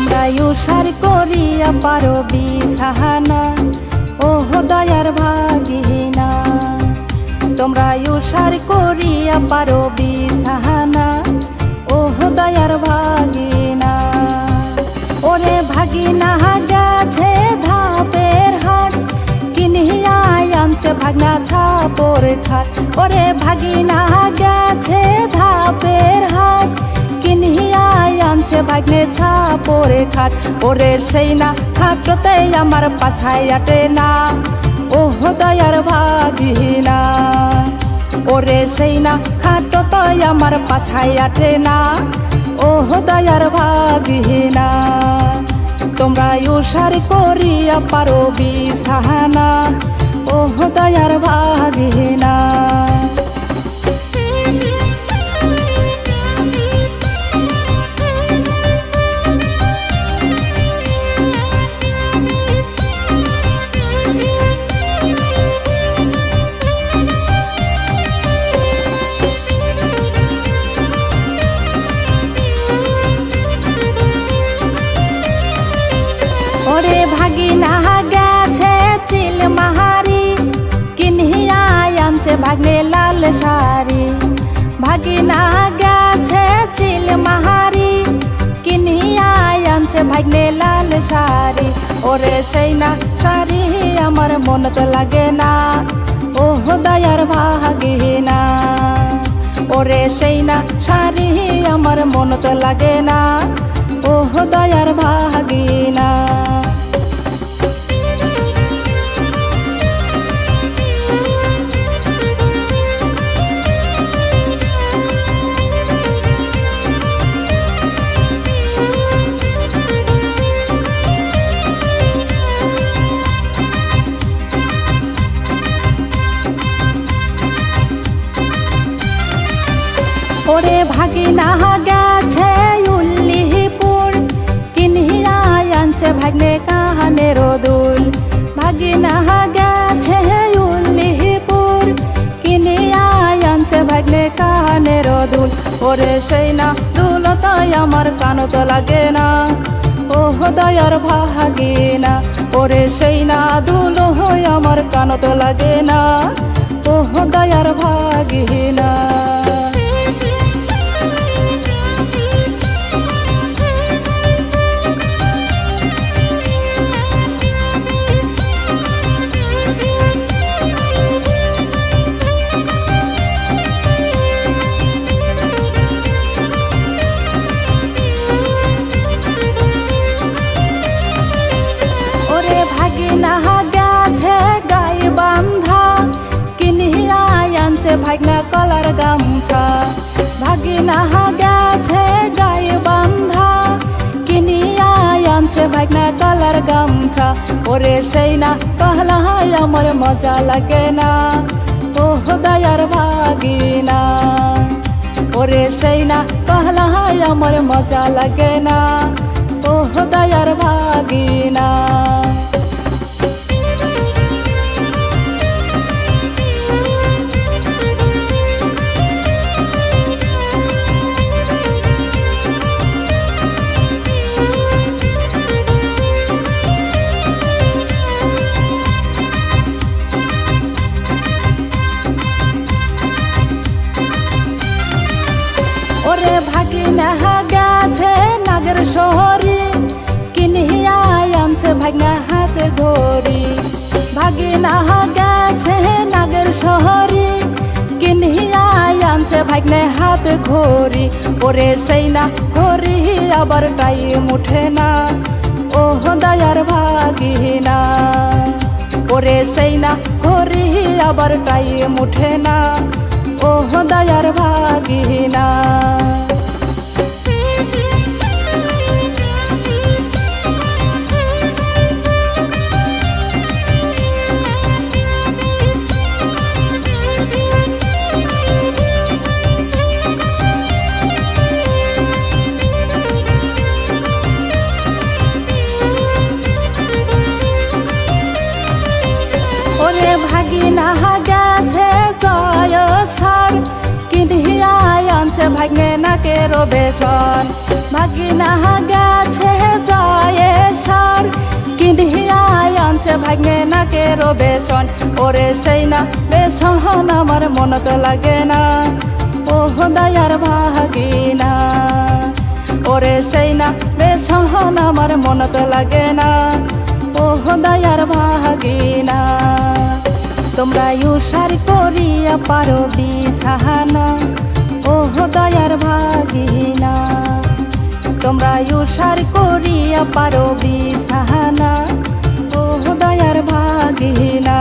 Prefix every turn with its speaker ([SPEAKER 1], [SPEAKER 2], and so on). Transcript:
[SPEAKER 1] তোমরা উসার করিয়া পারো বিছাহানা ও দয়ার ভাগিনা, তোমরা উসার করিয়া পারো বিছাহানা ও দয়ার ভাগিনা, ওরে ভাগিনা গেছে ধাপের হাট, কিনিয়া আনছে ভাগনা ছাপর খাট। ওরে ভাগিনা গেছে ধাপের হাট কিনিয়া আনছে ভাগ্নে ছাপরে খাট ওরে সেই না, খাটতে আমার পাছায় আটে না। ও দয়ার ভাগিনা ওরে সেই না, খাটতে আমার পাছায় আটে না। ও দয়ার ভাগিনা তোমরা উসার করিয়া পারো বিছানা। ও দয়ার ভাগিনা। ওরে ভাগিনা গেছে চিল মাহারি, কিনহিয়া আনছে ভাগ্নে লাল শাড়ি। ভাগিনা গেছে চিল মাহারি, কিনহিয়া আনছে ভাগ্নে লাল শাড়ি। ওরে সেই না শাড়ি আমার মন তো লাগে না ও দয়ার ভাগিনা। ওরে সেই না শাড়ি আমার মন তো লাগে না ও দয়ার ভাগিনা। ওরে ভাগিনা গেছে উল্লিপুর। কিনহিয়া আনছে ভাগ্নে কাহানের দুল। ভাগিনা গেছে উল্লিপুর। কিনিয়া আনছে ভাগ্নে কাহানের দুল। ওরে সেই না, দুল তাই আমার কানো লাগে না। ও দয়ার ভাগিনা, ওরে সেই না, দুল হই আমার কানো লাগে না। ও দয়ার ভাগিনা। ওরে আনছে কালার গামছা। ওরে সেই না হয় আমার মজা লাগে না। ও দয়ার ভাগিনা। ওরে সেই না হয় আমার মজা লাগে না। ও দয়ার ভাগিনা। শহরে কিনিয়া আনছে ভাগনা হাত ঘড়ি ভাগিনা গেছে নাগর শহরে, কিনিয়া আনছে ভাগনে হাত ঘড়ি। ওরে সেই না ঘড়ি, আবার টাইম উঠে না। ও দয়ার ভাগিনা। ওরে সেই না ঘড়ি, আবার টাইম উঠে না। ও দয়ার ভাগিনা। রে ভাগিনা গেছে জয় সার কিনিয়া আনছে ভাঙে না কে রবেশন ভাগিনা গেছে জয় সার কিনিয়া আনছে ভাঙে না কে রবেশন ওরে সেই না বেসহন আমার মনত লাগে না। ওহ, দয়ার ভাগিনা। ওরে সেই না বেসহন আমার মনত লাগে না। ওহ, দয়ার ভাগিনা। তোমরা ইউসার করিয়া পারো বিসাহানা ও দয়ার ভাগিনা, তোমরা ইউসার করিয়া পারো বিসাহানা ও দয়ার ভাগিনা।